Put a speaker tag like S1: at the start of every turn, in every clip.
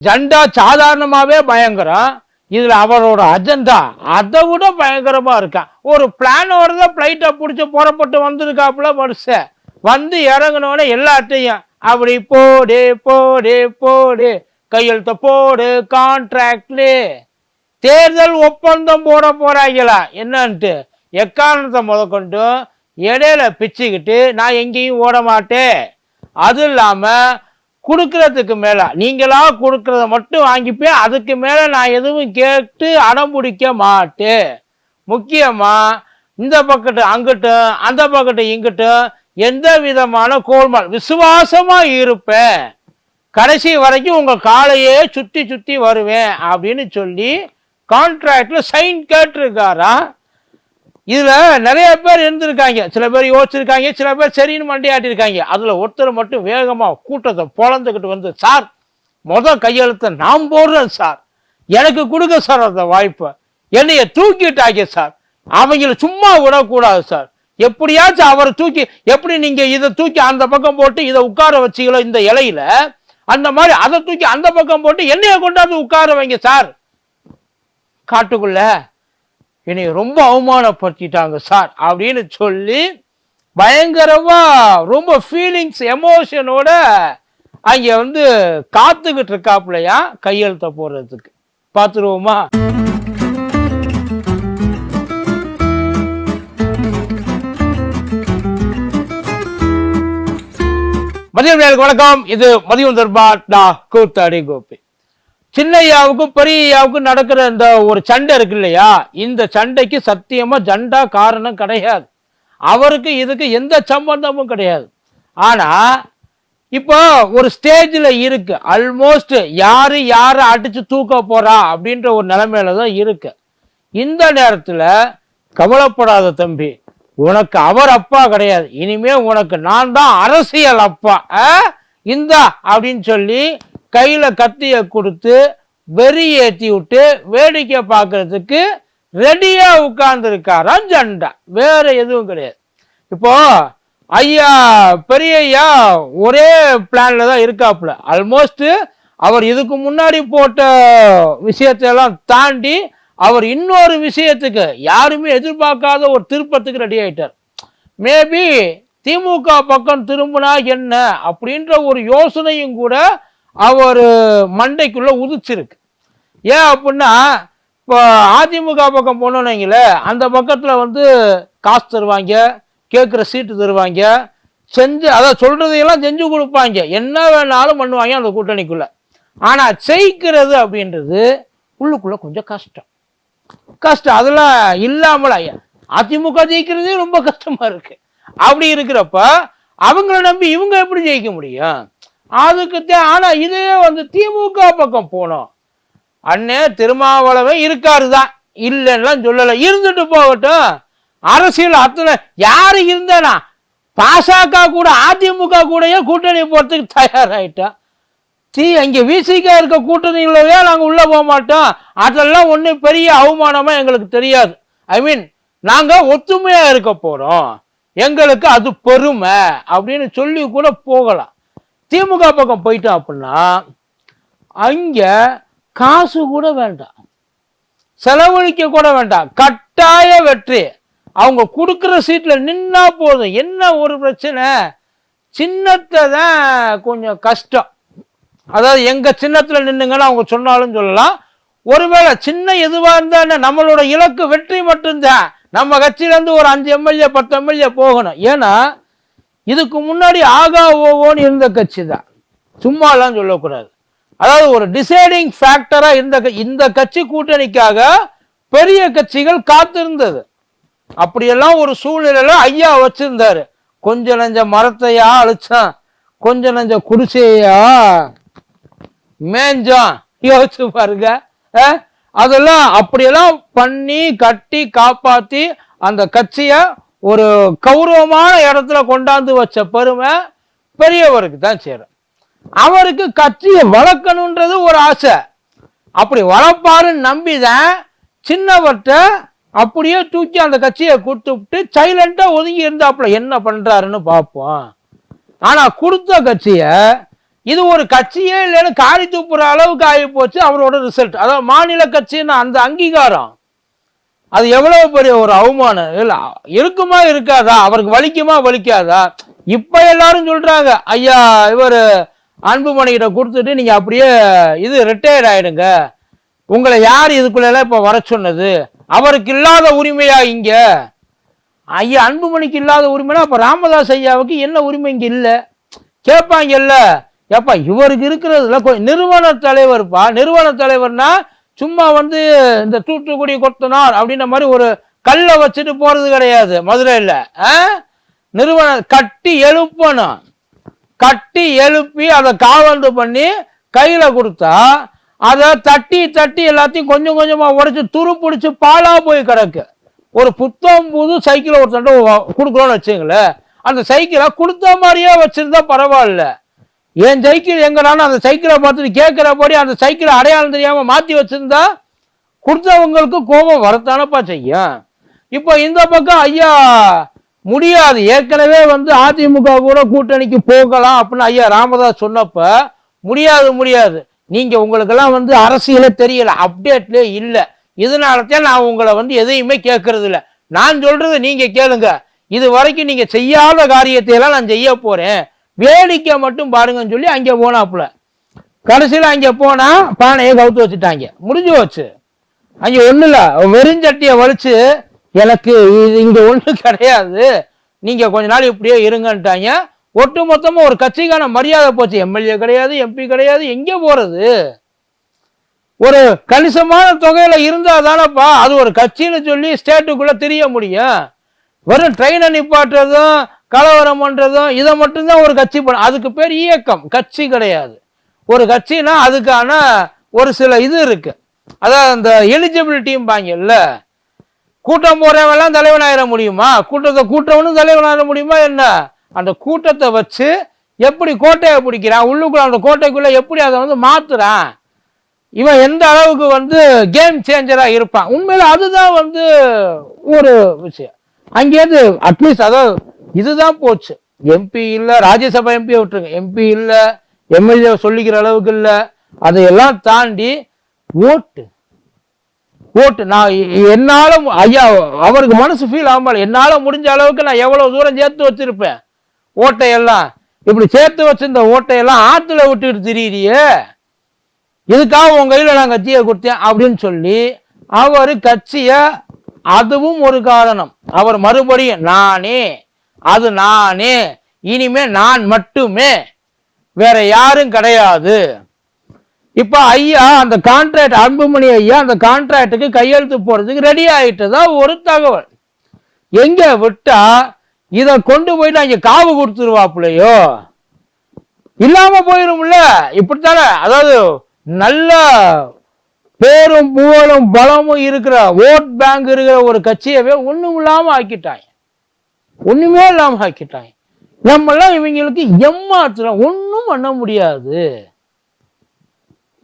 S1: ஜண்டா சாதாரணமாகவே பயங்கரம் இதில் அவரோட அஜெண்டா அதை விட பயங்கரமாக இருக்கான் ஒரு பிளானோட தான் ஃப்ளைட்டை பிடிச்சி புறப்பட்டு வந்திருக்காப்புல மனுஷன் வந்து இறங்கினோடனே எல்லாத்தையும் அப்படி போடு போடு போடு கையெழுத்த போடு கான்ட்ராக்ட்ல தேர்தல் ஒப்பந்தம் போட போகிறாங்களா என்னன்ட்டு. எக்காரணத்தை முதற்கொண்டும் இடையில பிச்சுக்கிட்டு நான் எங்கேயும் ஓட மாட்டேன் அதுவும் இல்லாமல் கொடுக்கறதுக்கு மேலே நீங்களா கொடுக்கறத மட்டும் வாங்கிப்பேன் அதுக்கு மேலே நான் எதுவும் கேட்டு அடம் பிடிக்க மாட்டேன். முக்கியமாக இந்த பக்கத்து அங்கிட்டும் அந்த பக்கத்து இங்கிட்டும் எந்த விதமான கோல்மால் விசுவாசமாக இருப்பேன். கடைசி வரைக்கும் உங்கள் காலையே சுற்றி சுற்றி வருவேன் அப்படின்னு சொல்லி கான்ட்ராக்டில் சைன் கேட்டிருக்காரா? இதில் நிறைய பேர் இருந்திருக்காங்க. சில பேர் யோசிச்சிருக்காங்க சில பேர் சரின்னு மண்டையாட்டிருக்காங்க. அதில் ஒருத்தர் மட்டும் வேகமாக கூட்டத்தை பொழந்துக்கிட்டு வந்து சார் மொதல் கையெழுத்தை நான் போடுறேன் சார். எனக்கு கொடுங்க சார் அந்த வாய்ப்பை. என்னைய தூக்கிட்டாங்க சார். அவங்கள சும்மா விடக்கூடாது சார். எப்படியாச்சும் அவரை தூக்கி எப்படி நீங்கள் இதை தூக்கி அந்த பக்கம் போட்டு இதை உட்கார வச்சீங்களோ இந்த இலையில அந்த மாதிரி அதை தூக்கி அந்த பக்கம் போட்டு என்னைய கொண்டாந்து உட்கார வைங்க சார். காட்டுக்குள்ள என்னை ரொம்ப அவமானப்படுத்திட்டாங்க சார் அப்படின்னு சொல்லி பயங்கரமா ரொம்ப ஃபீலிங்ஸ் எமோஷனோட அங்கே வந்து காத்துக்கிட்டு இருக்காப்புலையா கையெழுத்த போடுறதுக்கு. பார்த்துருவோமா? மதியம் நேருக்கு வணக்கம். இது மதியம் தர்பார் நான் கூத்தாடி கோபி. சின்னையாவுக்கும் பெரியாவுக்கும் நடக்கிற இந்த ஒரு சண்டை இருக்கு இல்லையா? இந்த சண்டைக்கு சத்தியமா ஜண்டா காரணம் கிடையாது. அவருக்கு இதுக்கு எந்த சம்பந்தமும் கிடையாது. ஆனா இப்போ ஒரு ஸ்டேஜில் இருக்கு. ஆல்மோஸ்ட் யாரு யாரை அடிச்சு தூக்க போறா அப்படின்ற ஒரு நிலைமையில தான் இருக்கு. இந்த நேரத்தில் கவலைப்படாத தம்பி உனக்கு அவர் அப்பா கிடையாது. இனிமே உனக்கு நான் தான் அரசியல் அப்பா. ஆ? இந்தா அப்படின்னு சொல்லி கையில் கத்தியை கொடுத்து வெறி ஏற்றி விட்டு வேடிக்கை பார்க்கறதுக்கு ரெடியாக உட்கார்ந்துருக்காராம் ஜண்டா. வேற எதுவும் கிடையாது. இப்போ ஐயா பெரிய ஐயா ஒரே பிளான்ல தான் இருக்காப்புல. ஆல்மோஸ்ட் அவர் இதுக்கு முன்னாடி போட்ட விஷயத்தையெல்லாம் தாண்டி அவர் இன்னொரு விஷயத்துக்கு யாருமே எதிர்பார்க்காத ஒரு திருப்பத்துக்கு ரெடி ஆயிட்டார். மேபி திமுக பக்கம் திரும்பினா என்ன அப்படின்ற ஒரு யோசனையும் கூட அவர் மண்டைக்குள்ள உதிச்சிருக்கு. ஏன் அப்படின்னா இப்போ அதிமுக பக்கம் போனோன்னீங்களே அந்த பக்கத்தில் வந்து காசு தருவாங்க கேட்குற சீட்டு தருவாங்க செஞ்சு அதை சொல்கிறதையெல்லாம் செஞ்சு கொடுப்பாங்க. என்ன வேணாலும் பண்ணுவாங்க அந்த கூட்டணிக்குள்ளே. ஆனால் ஜெயிக்கிறது அப்படின்றது உள்ளுக்குள்ளே கொஞ்சம் கஷ்டம். கஷ்டம். அதெல்லாம் இல்லாமல் ஐயா அதிமுக ஜெயிக்கிறதே ரொம்ப கஷ்டமாக இருக்குது அப்படி இருக்கிறப்ப அவங்கள நம்பி இவங்க எப்படி ஜெயிக்க முடியும்? அதுக்கு ஆனால் இதே வந்து திமுக பக்கம் போனோம். அண்ணே திருமாவளவன் இருக்காரு தான். இல்லைன்னா சொல்லலை. இருந்துட்டு போகட்டும். அரசியல் அத்தனை யார் இருந்தானா? பாசக கூட அதிமுக கூடயே கூட்டணி போகிறதுக்கு தயாராகிட்டோம் தீ அங்கே விசிக இருக்க கூட்டணிகளவே நாங்கள் உள்ளே போக மாட்டோம். அதெல்லாம் ஒன்றும் பெரிய அவமானமாக எங்களுக்கு தெரியாது. ஐ மீன் நாங்கள் ஒத்துமையாக இருக்க போகிறோம் எங்களுக்கு அது பெருமை அப்படின்னு சொல்லி கூட போகலாம். திமுக பக்கம் போயிட்டோம் அப்படின்னா அங்கே காசு கூட வேண்டாம். செலவழிக்க கூட வேண்டாம். கட்டாய வெற்றி. அவங்க கொடுக்குற சீட்டில் நின்னா போதும். என்ன ஒரு பிரச்சனை? சின்னத்தை தான் கொஞ்சம் கஷ்டம். அதாவது எங்கள் சின்னத்தில் நின்னுங்கன்னு அவங்க சொன்னாலும் சொல்லலாம். ஒருவேளை சின்ன எதுவாக இருந்தால் நம்மளோட இலக்கு வெற்றி மட்டும்தான். நம்ம கட்சியிலேருந்து ஒரு அஞ்சு எம்எல்ஏ பத்து எம்எல்ஏ போகணும். ஏன்னா இதுக்கு முன்னாடி ஆகா ஓவோன்னு இருந்த கட்சி தான். சும்மாலாம் சொல்லக்கூடாது. அதாவது ஒரு டிசைடிங் ஃபேக்டரா இருந்த க- இந்த கட்சி கூட்டணிக்காக பெரிய கட்சிகள் காத்திருந்தது. அப்படியெல்லாம் ஒரு சூழ்நிலையில ஐயா வச்சிருந்தாரு. கொஞ்ச நஞ்ச மரத்தையா அழிச்சான். கொஞ்ச நஞ்ச குடிசையா மேஞ்சான் யோசிச்சு பாருங்க. அதெல்லாம் அப்படியெல்லாம் பண்ணி கட்டி காப்பாத்தி அந்த கட்சியை ஒரு கௌரவமான இடத்துல கொண்டாந்து வச்ச பெருமை பெரியவருக்கு தான் சேரும். அவருக்கு கட்சியை வளர்க்கணுன்றது ஒரு ஆசை. அப்படி வளர்ப்பாருன்னு நம்பிதான் சின்னவர்கிட்ட அப்படியே தூக்கி அந்த கட்சியை கொடுத்து சைலண்டாக சைலண்டா ஒதுங்கி இருந்தாப்புல என்ன பண்றாருன்னு பார்ப்போம். ஆனா கொடுத்த கட்சிய இது ஒரு கட்சியே இல்லைன்னு காரி துப்புற அளவுக்கு ஆகி போச்சு அவரோட ரிசல்ட் அதாவது மாநில கட்சின்னு அந்த அங்கீகாரம். அது எவ்வளவு பெரிய ஒரு அவமானம்? இல்ல இருக்குமா இருக்காதா? அவருக்கு வலிக்குமா வலிக்காதா? இப்ப எல்லாரும் சொல்றாங்க ஐயா இவர் அன்புமணிகிட்ட கொடுத்துட்டு நீங்க அப்படியே இது ரிட்டையர்ட் ஆயிடுங்க. உங்களை யார் இதுக்குள்ள இப்ப வர சொன்னது? அவருக்கு இல்லாத உரிமையா இங்க? ஐயா அன்புமணிக்கு இல்லாத உரிமைனா அப்ப ராமதாஸ் ஐயாவுக்கு என்ன உரிமை இங்க இல்ல? கேட்பாங்கல்ல. ஏப்பா இவருக்கு இருக்கிறதுல கொஞ்சம் நிறுவன தலைவர்ப்பா நிறுவன தலைவர்னா சும்மா வந்து இந்த தூத்துக்குடி கொத்தனார் அப்படின்ற மாதிரி ஒரு கல்லை வச்சுட்டு போறது கிடையாது. மதுரையில் நிறுவனம் கட்டி எழுப்பணும். கட்டி எழுப்பி அதை காவந்து பண்ணி கையில் கொடுத்தா அதை தட்டி தட்டி எல்லாத்தையும் கொஞ்சம் கொஞ்சமாக உடச்சி துரு பிடிச்சி பாலா போய் கிடக்கு. ஒரு புத்தம் புது சைக்கிளை ஒருத்தன்ட்டு கொடுக்குறோன்னு வச்சுங்களேன். அந்த சைக்கிளை கொடுத்த மாதிரியே வச்சுருந்தா பரவாயில்ல. என் சைக்கிள் எங்கடான்னு அந்த சைக்கிளை பார்த்துட்டு கேட்குறபடி அந்த சைக்கிளை அடையாளம் தெரியாமல் மாற்றி வச்சுருந்தா கொடுத்தவங்களுக்கு கோபம் வரத்தானப்பா செய்யும். இப்போ இந்த பக்கம் ஐயா முடியாது. ஏற்கனவே வந்து அதிமுக கூட கூட்டணிக்கு போகலாம் அப்படின்னு ஐயா ராமதாஸ் சொன்னப்ப முடியாது முடியாது. நீங்கள் உங்களுக்கெல்லாம் வந்து அரசியலே தெரியல அப்டேட்லே இல்லை. இதனாலத்தான் நான் உங்களை வந்து எதையுமே கேட்கறது இல்லை நான் சொல்கிறது நீங்கள் கேளுங்க. இது வரைக்கும் நீங்கள் செய்யாத காரியத்தையெல்லாம் நான் செய்ய போகிறேன் வேடிக்கை மட்டும் பாருங்கன்னு சொல்லி அங்கே போனாப்புல. கடைசியில் அங்கே போனால் பானையை கவுத்து வச்சுட்டாங்க. முடிஞ்சு வச்சு அங்கே ஒன்றும் இல்லை. வெறிஞ்சட்டியை வலிச்சு எனக்கு இது இங்கே ஒன்றும் கிடையாது. நீங்கள் கொஞ்ச நாள் இப்படியே இருங்கன்ட்டாங்க. ஒட்டு மொத்தமாக ஒரு கட்சிக்கான மரியாதை போச்சு. எம்எல்ஏ கிடையாது எம்பி கிடையாது எங்கே போகிறது ஒரு கணிசமான தொகையில் இருந்தால் தானேப்பா அது ஒரு கட்சின்னு சொல்லி ஸ்டேட்டுக்குள்ளே தெரிய முடியும். வெறும் ட்ரெயினை நிப்பாட்டுறதும் கலவரம் பண்ணுறதும் இதை மட்டும்தான் ஒரு கட்சி பண்ண அதுக்கு பேர் இயக்கம். கட்சி கிடையாது. ஒரு கட்சினா அதுக்கான ஒரு சில இது இருக்கு. அதாவது அந்த எலிஜிபிலிட்டியும் பாங்கல்ல கூட்டம் போறவெல்லாம் தலைவனாயிட முடியுமா? கூட்டத்தை கூட்டவனும் தலைவனாயிட முடியுமா என்ன? அந்த கூட்டத்தை வச்சு எப்படி கோட்டையை பிடிக்கிறான்? உள்ளுக்குள்ள அந்த கோட்டைக்குள்ள எப்படி அதை வந்து மாத்துறான்? இவன் எந்த அளவுக்கு வந்து கேம் சேஞ்சரா இருப்பான்? உண்மையில அதுதான் வந்து ஒரு விஷயம். அங்கேருந்து அட்லீஸ்ட் அதாவது இதுதான் போச்சு. எம்பி இல்லை ராஜ்யசபா எம்பியை விட்டுருங்க. எம்பி இல்லை எம்எல்ஏ சொல்லிக்கிற அளவுக்கு இல்லை. அதையெல்லாம் தாண்டி ஓட்டு. ஓட்டு. நான் என்னால் ஐயா அவருக்கு மனசு ஃபீல் ஆகாமல் என்னால் முடிஞ்ச அளவுக்கு நான் எவ்வளோ தூரம் சேர்த்து வச்சிருப்பேன்? ஓட்டையெல்லாம். இப்படி சேர்த்து வச்சிருந்த ஓட்டையெல்லாம் ஆற்றுல விட்டுட்டு திரியிறியே. இதுக்காக உன் கையில் நான் கட்சியை கொடுத்தேன் அப்படின்னு சொல்லி அவர் கட்சியை அதுவும் ஒரு காரணம். அவர் மறுபடியும் நானே அது நானே இனிமே நான் மட்டுமே. வேற யாரும் கிடையாது. இப்ப ஐயா அந்த கான்ட்ராக்ட் அன்புமணி ஐயா அந்த கான்ட்ராக்டுக்கு கையெழுத்து போறதுக்கு ரெடி ஆயிட்டதா ஒரு தகவல். எங்க விட்டா இத கொண்டு போய் நான் இங்க காவு கொடுத்துருவாப்புலையோ? இல்லாம போயிரும்ல. இப்படித்தானே? அதாவது நல்ல பேரும் புகழும் பலமும் இருக்கிற ஓட் பேங்க் இருக்கிற ஒரு கட்சியவே ஒண்ணும் இல்லாம ஆக்கிட்டாங்க ஒண்ணுமே இல்லாம ஆக்கிட்டாங்க. நம்மெல்லாம் இவங்களுக்கு எம்மாத்திரம் ஒன்றும் பண்ண முடியாது.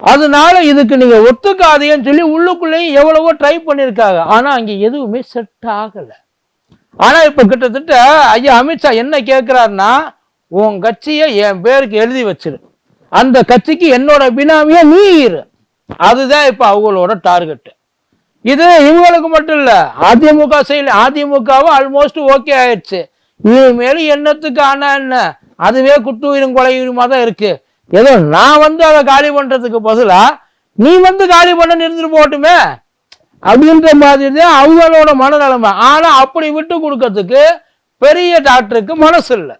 S1: அதனால இதுக்கு நீங்க ஒத்துக்காதீங்கன்னு சொல்லி உள்ளுக்குள்ளேயும் எவ்வளவோ ட்ரை பண்ணியிருக்காங்க. ஆனா அங்க எதுவுமே செட் ஆகல. ஆனா இப்ப கிட்டத்தட்ட ஐயா அமித்ஷா என்ன கேட்கிறாருன்னா உன் கட்சியை என் பேருக்கு எழுதி வச்சிரு. அந்த கட்சிக்கு என்னோட பினாமியை நீ இரு. அதுதான் இப்ப அவங்களோட டார்கெட்டு இது இவங்களுக்கு மட்டும் இல்லை அதிமுக செயல் அதிமுகவும் ஆல்மோஸ்ட் ஓகே ஆயிடுச்சு. இனிமேல் என்னத்துக்கு ஆனா என்ன? அதுவே குட்டுயிரும் கொலையுமா தான் இருக்கு. ஏதோ நான் வந்து அதை காலி பண்றதுக்கு பதிலா நீ வந்து காலி பண்ண இருந்துட்டு போட்டுமே அப்படின்ற மாதிரி தான் அவங்களோட மனநிலைமை. ஆனா அப்படி விட்டு கொடுக்கறதுக்கு பெரிய டாக்டருக்கு மனசு இல்லை.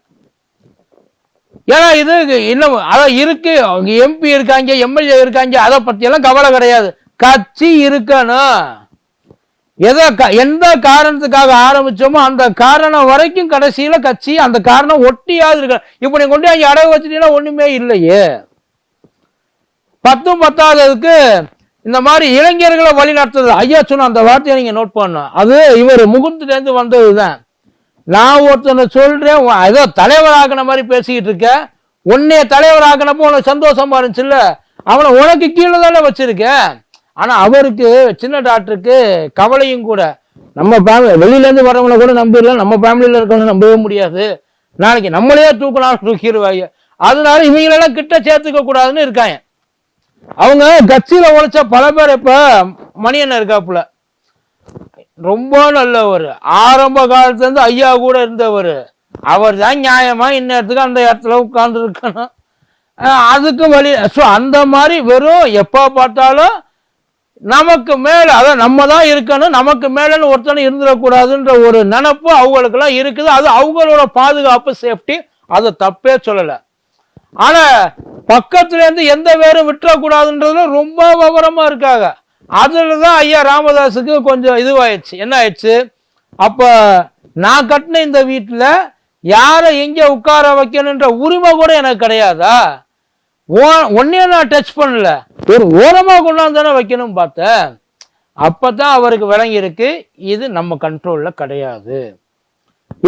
S1: ஏன்னா இது இன்னும் அதான் இருக்கு. அவங்க எம்பி இருக்காங்க எம்எல்ஏ இருக்காங்க அதை பத்தி எல்லாம் கவலை கிடையாது. கட்சி இருக்கணும். எதோ க- எந்த காரணத்துக்காக ஆரம்பிச்சோமோ அந்த காரணம் வரைக்கும் கடைசியில கட்சி அந்த காரணம் ஒட்டியாவது இருக்க இப்ப நீ கொண்டு அங்கே அடகு வச்சுட்டீங்கன்னா ஒண்ணுமே இல்லையே. பத்தும் பத்தாததுக்கு இந்த மாதிரி இளைஞர்களை வழி நடத்துறது ஐயா சொன்ன அந்த வார்த்தையை நீங்க நோட் பண்ணும் அது இவர் முகுந்துல வந்ததுதான். நான் ஒருத்தனை சொல்றேன் உன் ஏதோ தலைவராகின மாதிரி பேசிக்கிட்டு இருக்க. உன்னைய தலைவராகினப்போ உனக்கு சந்தோஷமா இருந்துச்சுல்ல? அவனை உனக்கு கீழே தானே வச்சிருக்கேன் ஆனால் அவருக்கு சின்ன டாக்டருக்கு கவலையும் கூட. நம்ம ஃபேமிலி வெளியிலேருந்து வரவங்கள வரவங்களை கூட நம்பிடலாம். நம்ம ஃபேமிலியில் இருக்கவங்க நம்பவே முடியாது. நாளைக்கு நம்மளே தூக்கலாம் தூக்கிடுவாங்க. அதனால இவங்களெல்லாம் கிட்ட சேர்த்துக்க கூடாதுன்னு இருக்காங்க. அவங்க கட்சியில் உழைச்ச பல பேர் இப்போ மணியண்ணன் இருக்காப்புல. ரொம்ப நல்லவர். ஆரம்ப காலத்துலேருந்து ஐயா கூட இருந்தவர். அவர் தான் நியாயமாக இந்நேரத்துக்கு அந்த இடத்துல உட்காந்துருக்கணும் அதுக்கு வழி ஸோ அந்த மாதிரி வெறும் எப்போ பார்த்தாலும் நமக்கு மேலே அதான் நம்ம தான் இருக்கணும் நமக்கு மேலேன்னு ஒருத்தனை இருந்துடக்கூடாதுன்ற ஒரு நினப்பு அவங்களுக்கெல்லாம் இருக்குது. அது அவங்களோட பாதுகாப்பு சேஃப்டி அதை தப்பே சொல்லலை. ஆனால் பக்கத்துலேருந்து எந்த வேரும் விட்டுறக்கூடாதுன்றதுல ரொம்ப விவரமாக இருக்காங்க. அதில் தான் ஐயா ராமதாஸுக்கு கொஞ்சம் இதுவாயிடுச்சு. என்ன ஆயிடுச்சு அப்போ நான் கட்டின இந்த வீட்டில் யாரை எங்கே உட்கார வைக்கணுன்ற உரிமை கூட எனக்கு கிடையாதா? ஒன்னே நான் டச் பண்ணல. ஒரு ஓரமா கொண்டாந்து தானே வைக்கணும் பார்த்தேன். அப்பதான் அவருக்கு விளங்கி இருக்கு இது நம்ம கண்ட்ரோல்ல கிடையாது.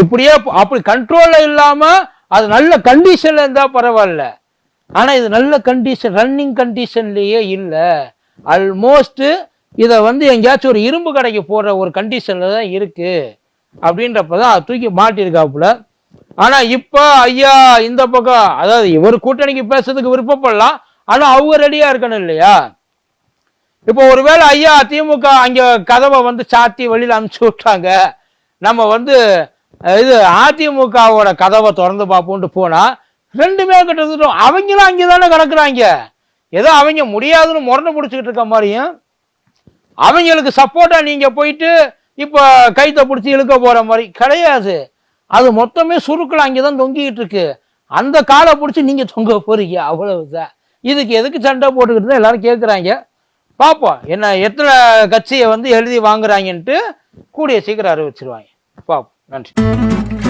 S1: இப்படியே அப்படி கண்ட்ரோல்ல இல்லாம அது நல்ல கண்டிஷன்ல இருந்தா பரவாயில்ல. ஆனா இது நல்ல கண்டிஷன் ரன்னிங் கண்டிஷன்லயே இல்லை. ஆல்மோஸ்ட் இதை வந்து எங்கேயாச்சும் ஒரு இரும்பு கடைக்கு போடுற ஒரு கண்டிஷன்ல தான் இருக்கு. அப்படின்றப்பதான் தான் தூக்கி மாட்டியிருக்காப்புல. ஆனா இப்ப ஐயா இந்த பக்கம் அதாவது இவர் கூட்டணிக்கு பேசுறதுக்கு விருப்பப்படலாம். ஆனா அவங்க ரெடியா இருக்கணும் இல்லையா? இப்போ ஒருவேளை ஐயா திமுக அங்க கதவை வந்து சாத்தி வெளியில அனுப்பிச்சு விட்டாங்க. நம்ம வந்து இது அதிமுகவோட கதவை திறந்து பார்ப்போம்ட்டு போனா ரெண்டுமே கிட்டத்தட்ட அவங்களும் அங்கே தானே கிடக்குறாங்க. ஏதோ அவங்க முடியாதுன்னு முரண்டு பிடிச்சிக்கிட்டு இருக்க மாதிரியும் அவங்களுக்கு சப்போர்ட்டா நீங்க போயிட்டு இப்போ கைத்தை பிடிச்சி இழுக்க போற மாதிரி கிடையாது. அது மொத்தமே சுருக்கள் அங்கே தான் தொங்கிக்கிட்டு இருக்கு அந்த காலை பிடிச்சி நீங்கள் தொங்க போறீங்க அவ்வளவுதான். இதுக்கு எதுக்கு சண்டை போட்டுக்கிட்டு தான் எல்லாரும் கேட்குறாங்க பார்ப்போம் என்ன எத்தனை கட்சியை வந்து எழுதி வாங்குறாங்கன்ட்டு கூடிய சீக்கிரம் அறிவிச்சிருவாங்க. பார்ப்போம் நன்றி.